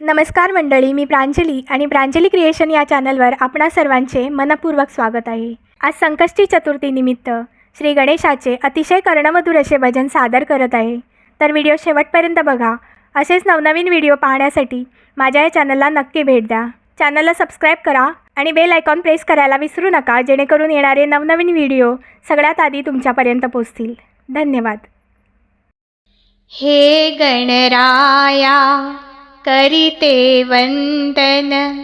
नमस्कार मंडळी मी प्रांजली आणि प्रांजली क्रिएशन या चॅनलवर आपणा सर्वांचे मनपूर्वक स्वागत आहे. आज संकष्टी चतुर्थीनिमित्त श्री गणेशाचे अतिशय कर्णमधुर असे भजन सादर करत आहे. तर व्हिडिओ शेवटपर्यंत बघा. असेच नवनवीन व्हिडिओ पाहण्यासाठी माझ्या या चॅनलला नक्की भेट द्या. चॅनलला सबस्क्राईब करा आणि बेल आयकॉन प्रेस करायला विसरू नका जेणेकरून येणारे नवनवीन व्हिडिओ सगळ्यात आधी तुमच्यापर्यंत पोचतील धन्यवाद. हे गणराया करिते वंदन.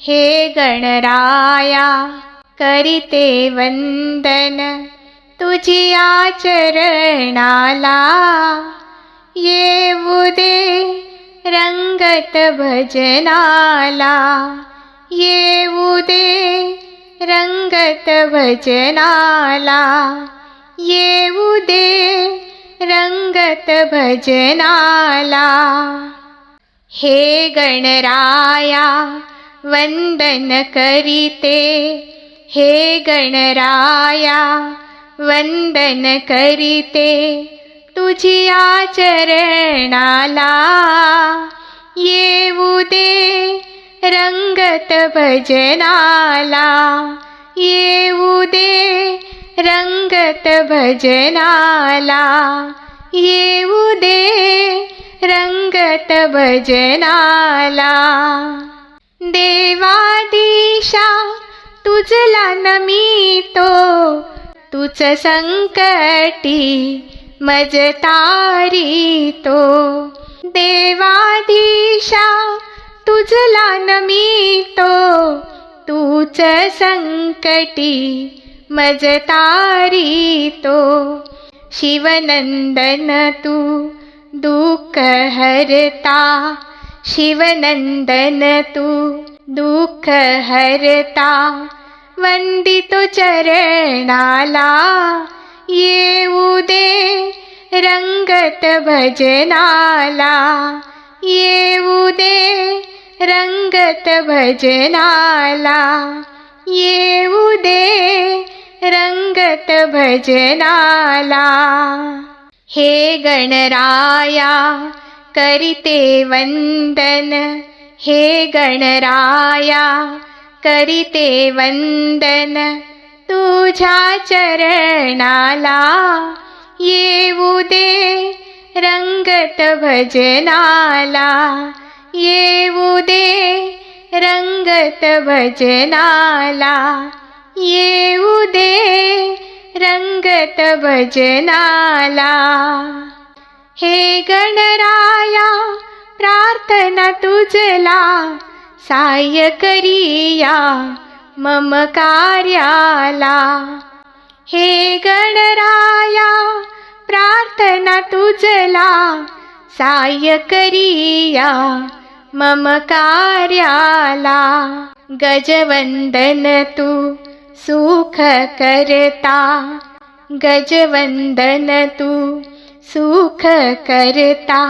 हे गणराया करिते वंदन. तुझी आचरणाला येऊ दे रंगत भजनाला. येऊ दे रंगत भजनाला. येऊ दे रंगत भजनाला. हे गणराया वंदन करीते। हे गणराया वंदन करीते। तुझी आचरणाला येऊ दे रंगत भजनाला येऊ दे रंगत भजनाला येऊ दे। रंगत भजनाला. देवादिशा तुझला नमितो तुझ संकटी मज तारितो. देवादिशा तुझला नमितो तूच संकटी मज तारितो. शिवनंदन तू दुःख हर्ता शिवनन्दन तु दुःख हर्ता वन्देतु चरणाला। रङ्गत भजनाला। येउदे रङ्गत भजनाला। ये उ रङ्गत भजनाला। हे गणराया करिते वंदन. हे गणराया करिते वंदन. तुझ्या चरणाला येऊ दे रंगत भजनाला येऊ दे रंगत भजनाला येऊ दे. रंगत भजनाला. हे गणराया प्रार्थना तुझला. साय करिया मम कार्याला. हे गणराया प्रार्थना तुझला. साय करिया मम कार्याला. गजवंदन तू सुख करता गजवंदन तू। सुख करता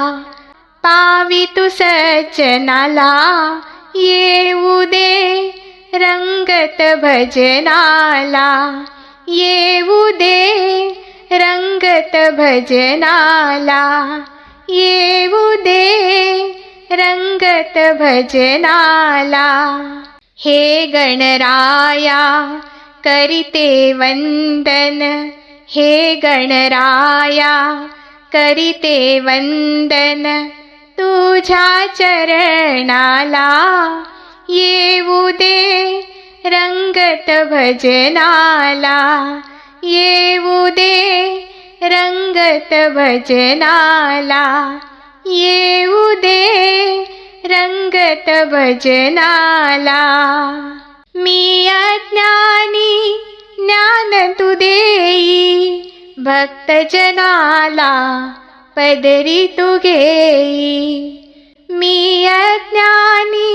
पावी तू सचनाला येऊ दे रंगत भजनाला। येऊ दे रंगत भजनाला। येऊ दे रंगत भजनाला। हे गणराया करिते वंदन हे गणराया करिते वंदन तुझ्या चरणाला येऊ दे रंगत भजनाला येऊ दे रंगत भजनाला येऊ दे रंगत भजनाला मी अज्ञानी ज्ञान तू देई भक्तजनाला पदरी तू घेई मी अज्ञानी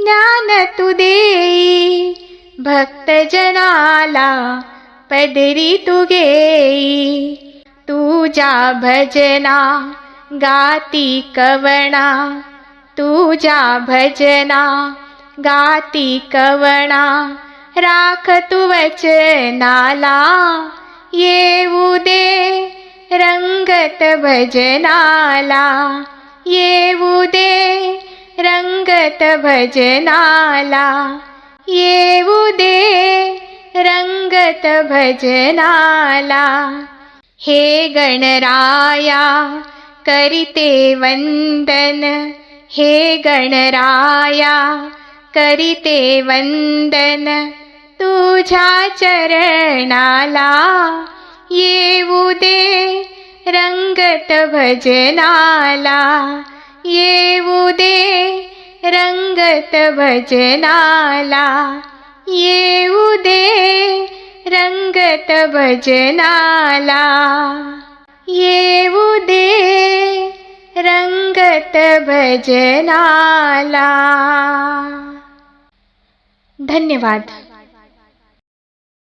ज्ञान तू देई भक्तजनाला पदरी तू घेई तुझ्या भजना गाती कवणा तुझ्या भजना गाती कवणा राख तू वचनाला. येऊ दे रंगत भजनाला. येऊ दे रंगत भजनाला. येऊ दे रंगत भजनाला. हे गणराया करिते वंदन. हे गणराया करीते वंदन. तुझ्या चरणाला येऊ दे रंगत भजनाला. येऊ दे रंगत भजनाला. येऊ दे रंगत भजनाला. येऊ दे रंगत भजनाला. धन्यवाद.